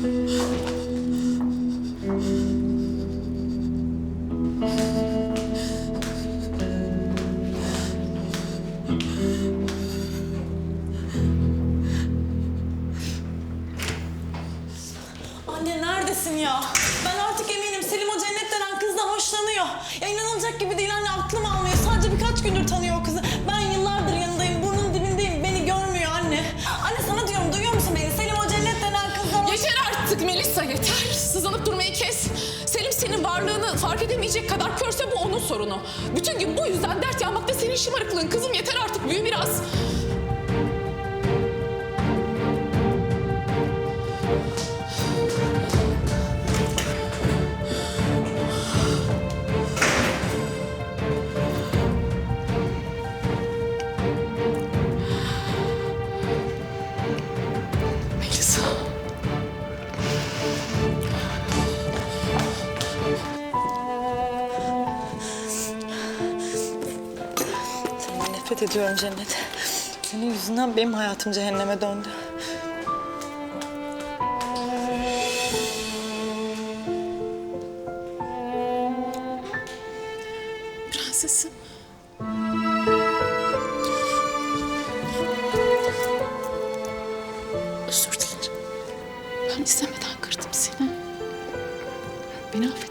Anne neredesin ya? Ben artık eminim Selim o cennet denen kızdan hoşlanıyor. Ya inanılacak gibi değil anne aklım almıyor. Sadece birkaç gündür tanıyor o kızı. Varlığını fark edemeyecek kadar körse bu onun sorunu. Bütün gün bu yüzden dert yanmakta senin şımarıklığın. Kızım yeter artık büyü biraz. Nefret ediyorum Cennet. Senin yüzünden benim hayatım cehenneme döndü. Prensesim. Özür dilerim. Ben istemeden kırdım seni. Beni affedebilecek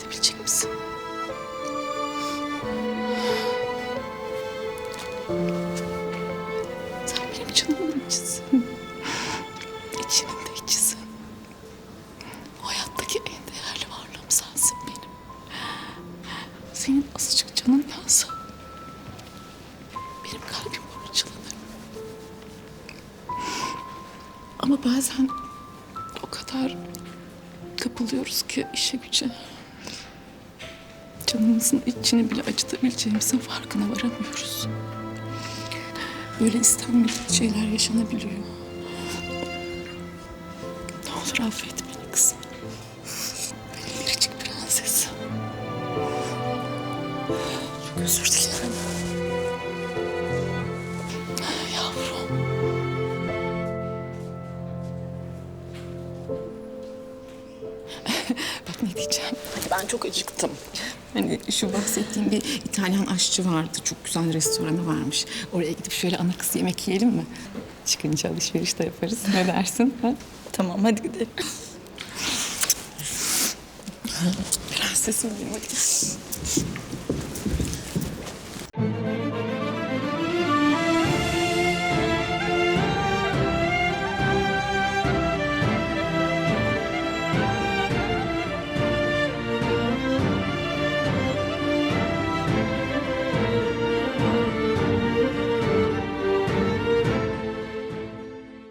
canımın içisin. İçinin de. O hayattaki en değerli varlığım sensin benim. Senin azıcık canın yansa benim kalbim parçalanır. Ama bazen o kadar kapılıyoruz ki işe güce. Canımızın içini bile acıtabileceğimizin farkına varamıyoruz. Böyle istenmedik şeyler yaşanabiliyor. Ne olur affet beni kızım. Benim biricik prensesim. Çok özür dilerim. Yavrum. Ne diyeceğim. Ben çok acıktım. Hani şu bahsettiğim bir İtalyan aşçı vardı. Çok güzel restoranı varmış. Oraya gidip şöyle ana kız yemek yiyelim mi? Çıkınca alışveriş de yaparız. Ne dersin? Ha? Tamam hadi gidelim. Prensesim benim hadi.